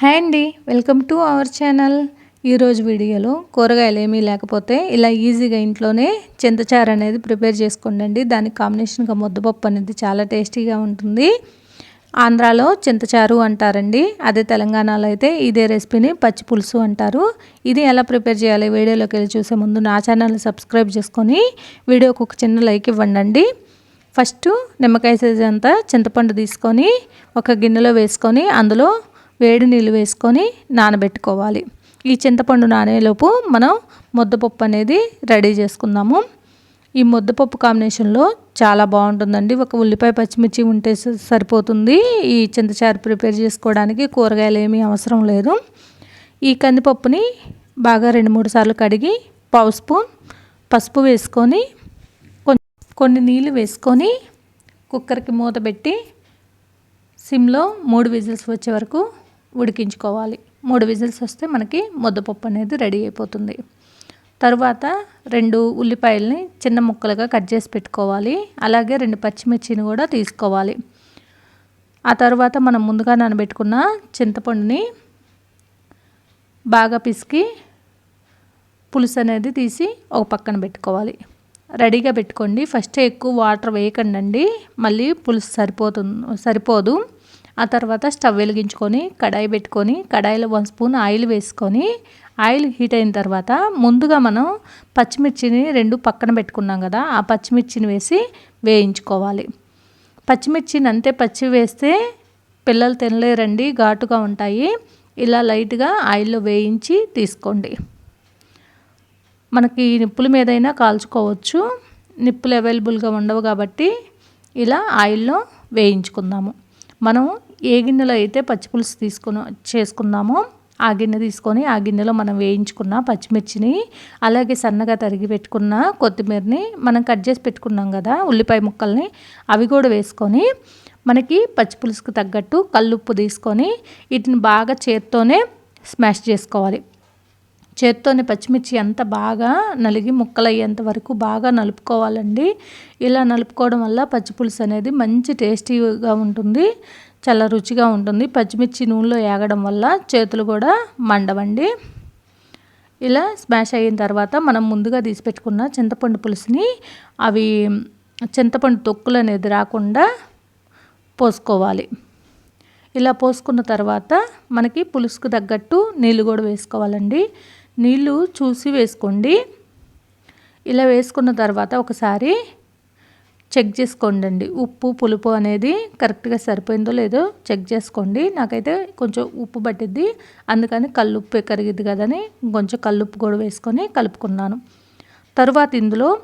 Hi అండి welcome to our channel. ఈరోజు వీడియోలో కూరగాయలు ఏమీ లేకపోతే ఇలా ఈజీగా ఇంట్లోనే చింతచారు అనేది ప్రిపేర్ చేసుకోండి దానికి కాంబినేషన్గా ముద్దపప్పు అనేది చాలా టేస్టీగా ఉంటుంది. ఆంధ్రాలో చింతచారు అంటారండి. అదే తెలంగాణలో అయితే ఇదే రెసిపీని పచ్చి పులుసు అంటారు. ఇది ఎలా ప్రిపేర్ చేయాలి వీడియోలోకి వెళ్ళి చూసే ముందు నా ఛానల్ని సబ్స్క్రైబ్ చేసుకొని వీడియోకి ఒక చిన్న లైక్ ఇవ్వండి ఫస్ట్ నిమ్మకాయ సైజ్ అంతా చింతపండు తీసుకొని ఒక గిన్నెలో వేసుకొని అందులో వేడి నీళ్ళు వేసుకొని నానబెట్టుకోవాలి. ఈ చింతపండు నానేలోపు మనం ముద్దపప్పు అనేది రెడీ చేసుకుందాము. ఈ ముద్దపప్పు కాంబినేషన్లో చాలా బాగుంటుందండి. ఒక ఉల్లిపాయ పచ్చిమిర్చి ఉంటే సరిపోతుంది. ఈ చింతచారు ప్రిపేర్ చేసుకోవడానికి కూరగాయలు ఏమీ అవసరం లేదు. ఈ కందిపప్పుని బాగా రెండు మూడు సార్లు కడిగి పావు స్పూన్ పసుపు వేసుకొని కొన్ని నీళ్ళు వేసుకొని కుక్కర్కి మూత పెట్టి సిమ్లో మూడు విజిల్స్ వచ్చే వరకు ఉడికించుకోవాలి. మూడు విజిల్స్ వస్తే మనకి ముద్దపప్పు అనేది రెడీ అయిపోతుంది. తరువాత రెండు ఉల్లిపాయలని చిన్న ముక్కలుగా కట్ చేసి పెట్టుకోవాలి. అలాగే రెండు పచ్చిమిర్చిని కూడా తీసుకోవాలి. ఆ తర్వాత మనం ముందుగా నానబెట్టుకున్న చింతపండుని బాగా పిసికి పులుసు అనేది తీసి ఒక పక్కన పెట్టుకోవాలి. రెడీగా పెట్టుకోండి. ఫస్ట్ ఎక్కువ వాటర్ వేయకండి మళ్ళీ పులుసు సరిపోతుంది సరిపోదు. ఆ తర్వాత స్టవ్ వెలిగించుకొని కడాయి పెట్టుకొని కడాయిలో వన్ స్పూన్ ఆయిల్ వేసుకొని ఆయిల్ హీట్ అయిన తర్వాత ముందుగా మనం పచ్చిమిర్చిని రెండు పక్కన పెట్టుకున్నాం కదా ఆ పచ్చిమిర్చిని వేసి వేయించుకోవాలి. పచ్చిమిర్చిని అంతే పచ్చి వేస్తే పిల్లలు తినలేరండి ఘాటుగా ఉంటాయి. ఇలా లైట్గా ఆయిల్లో వేయించి తీసుకోండి. మనకి నిప్పుల మీదైనా కాల్చుకోవచ్చు. నిప్పులు అవైలబుల్గా ఉండవు కాబట్టి ఇలా ఆయిల్లో వేయించుకుందాము. మనం ఏ గిన్నెలో అయితే పచ్చిపులుసు తీసుకుని చేసుకుందామో ఆ గిన్నె తీసుకొని ఆ గిన్నెలో మనం వేయించుకున్న పచ్చిమిర్చిని అలాగే సన్నగా తరిగి పెట్టుకున్న కొత్తిమీరని మనం కట్ చేసి పెట్టుకున్నాం కదా ఉల్లిపాయ ముక్కల్ని అవి కూడా వేసుకొని మనకి పచ్చిపులుసుకు తగ్గట్టు కల్లుప్పు తీసుకొని వీటిని బాగా చేత్తోనే స్మాష్ చేసుకోవాలి. చేత్తోని పచ్చిమిర్చి ఎంత బాగా నలిగి ముక్కలయ్యేంత వరకు బాగా నలుపుకోవాలండి. ఇలా నలుపుకోవడం వల్ల పచ్చిపులుసు అనేది మంచి టేస్టీగా ఉంటుంది చాలా రుచిగా ఉంటుంది. పచ్చిమిర్చి నూనెలో ఏగడం వల్ల చేతులు కూడా మండవండి. ఇలా స్మాష్ అయిన తర్వాత మనం ముందుగా తీసి పెట్టుకున్న చింతపండు పులుసుని అవి చింతపండు తొక్కులు అనేది రాకుండా పోసుకోవాలి. ఇలా పోసుకున్న తర్వాత మనకి పులుసుకు తగ్గట్టు నీళ్ళు కూడా వేసుకోవాలండి. నీళ్ళు చూసి వేసుకోండి. ఇలా వేసుకున్న తర్వాత ఒకసారి చెక్ చేసుకోండి ఉప్పు పులుపు అనేది కరెక్ట్గా సరిపోయిందో లేదో చెక్ చేసుకోండి. నాకైతే కొంచెం ఉప్పు పట్టిద్ది. అందుకని కల్లుప్పు కరిగిద్ది కదని కొంచెం కల్లుప్పు కూడా వేసుకొని కలుపుకున్నాను. తరువాత ఇందులో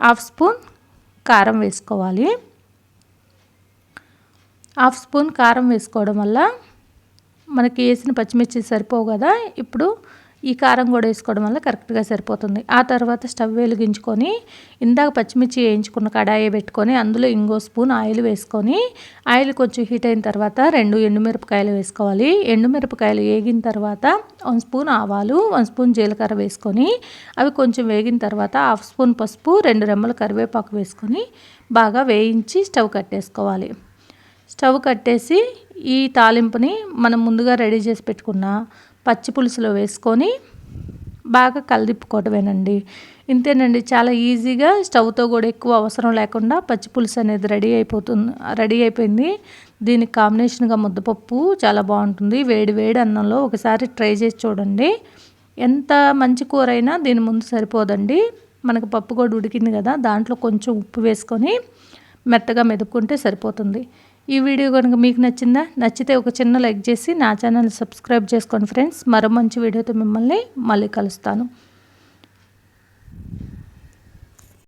హాఫ్ స్పూన్ కారం వేసుకోవాలి. హాఫ్ స్పూన్ కారం వేసుకోవడం వల్ల మనకి వేసిన పచ్చిమిర్చి సరిపోవు కదా. ఇప్పుడు ఈ కారం కూడా వేసుకోవడం వల్ల కరెక్ట్గా సరిపోతుంది. ఆ తర్వాత స్టవ్ వెలిగించుకొని ఇందాక పచ్చిమిర్చి వేయించుకున్న కడాయి పెట్టుకొని అందులో ఇంకో స్పూన్ ఆయిల్ వేసుకొని ఆయిల్ కొంచెం హీట్ అయిన తర్వాత రెండు ఎండుమిరపకాయలు వేసుకోవాలి. ఎండుమిరపకాయలు వేగిన తర్వాత వన్ స్పూన్ ఆవాలు వన్ స్పూన్ జీలకర్ర వేసుకొని అవి కొంచెం వేగిన తర్వాత హాఫ్ స్పూన్ పసుపు రెండు రెమ్మల కరివేపాకు వేసుకొని బాగా వేయించి స్టవ్ కట్టేసుకోవాలి. స్టవ్ కట్టేసి ఈ తాలింపుని మనం ముందుగా రెడీ చేసి పెట్టుకున్న పచ్చి పులుసులో వేసుకొని బాగా కలిదిప్పుకోవటమేనండి. ఇంతేనండి చాలా ఈజీగా స్టవ్తో కూడా ఎక్కువ అవసరం లేకుండా పచ్చి పులుసు అనేది రెడీ అయిపోతుంది రెడీ అయిపోయింది. దీనికి కాంబినేషన్గా ముద్దపప్పు చాలా బాగుంటుంది. వేడి వేడి అన్నంలో ఒకసారి ట్రై చేసి చూడండి. ఎంత మంచి కూర అయినా దీని ముందు సరిపోదండి. మనకు పప్పు కూడా ఉడికింది కదా దాంట్లో కొంచెం ఉప్పు వేసుకొని మెత్తగా మెదుక్కుంటే సరిపోతుంది. ఈ వీడియో కనుక మీకు నచ్చిందా నచ్చితే ఒక చిన్న లైక్ చేసి నా ఛానల్ సబ్స్క్రైబ్ చేసుకోండి ఫ్రెండ్స్. మరో మంచి వీడియోతో మిమ్మల్ని మళ్ళీ కలుస్తాను.